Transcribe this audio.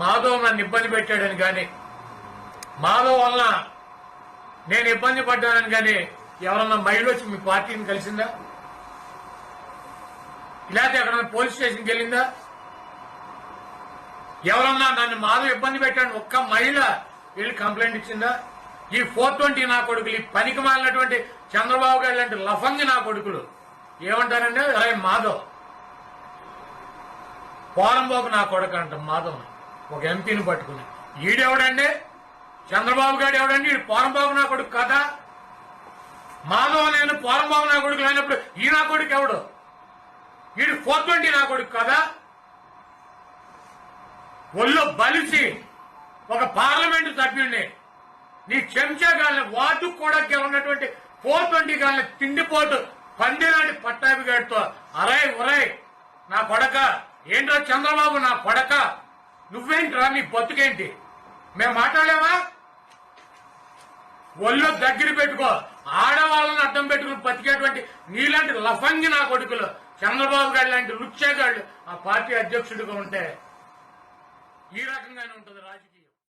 మాధవ్ నన్ను ఇబ్బంది పెట్టాడని కానీ మాధవ్ వలన నేను ఇబ్బంది పడ్డానని కానీ ఎవరన్నా మహిళ వచ్చి మీ పార్టీని కలిసిందా? లేకపోతే ఎక్కడన్నా పోలీస్ స్టేషన్కి వెళ్ళిందా? ఎవరన్నా నన్ను మాధవ్ ఇబ్బంది పెట్టాను ఒక్క మహిళ వెళ్ళి కంప్లైంట్ ఇచ్చిందా? ఈ ఫోర్ ట్వంటీ నా కొడుకులు ఈ పనికి మాలినటువంటి చంద్రబాబు గారు లాంటి లఫంగి నా కొడుకులు ఏమంటారంటే అరే మాధవ్. పోరంబాబు నా కొడుకు అంట మాధవ్ ఒక ఎంపీని పట్టుకుని. ఈడెవడండి? చంద్రబాబు గారు ఎవడండి ఈడు పోరంబాబు నా కొడుకు కదా. మాధవ నేను పోరంబాబు నా కొడుకు లేనప్పుడు ఈ నా కొడుకు ఎవడు? వీడు ఫోర్ ట్వంటీ నా కొడుకు కదా. ఒళ్ళు బలిసి ఒక పార్లమెంటు సభ్యుడిని నీ చెంచా గాలిని వార్డు కూడా ఉన్నటువంటి ఫోర్ ట్వంటీ గాలిని తిండిపోటు పందిలాంటి పట్టాభి గారితో అరే ఒరే నా కొడక ఏంటో చంద్రబాబు నా కొడక? నువ్వేంట్రా నీ బతుకేంటి మేము మాట్లాడలేమా? ఒళ్ళు దగ్గర పెట్టుకో. ఆడవాళ్ళని అడ్డం పెట్టుకుని బతికేటువంటి నీలాంటి లఫంగి నా కొడుకులు చంద్రబాబు గారు లాంటి లుచ్చేగాళ్ళు ఆ పార్టీ అధ్యక్షుడిగా ఉంటే ఈ రకంగానే ఉంటుంది రాజకీయం.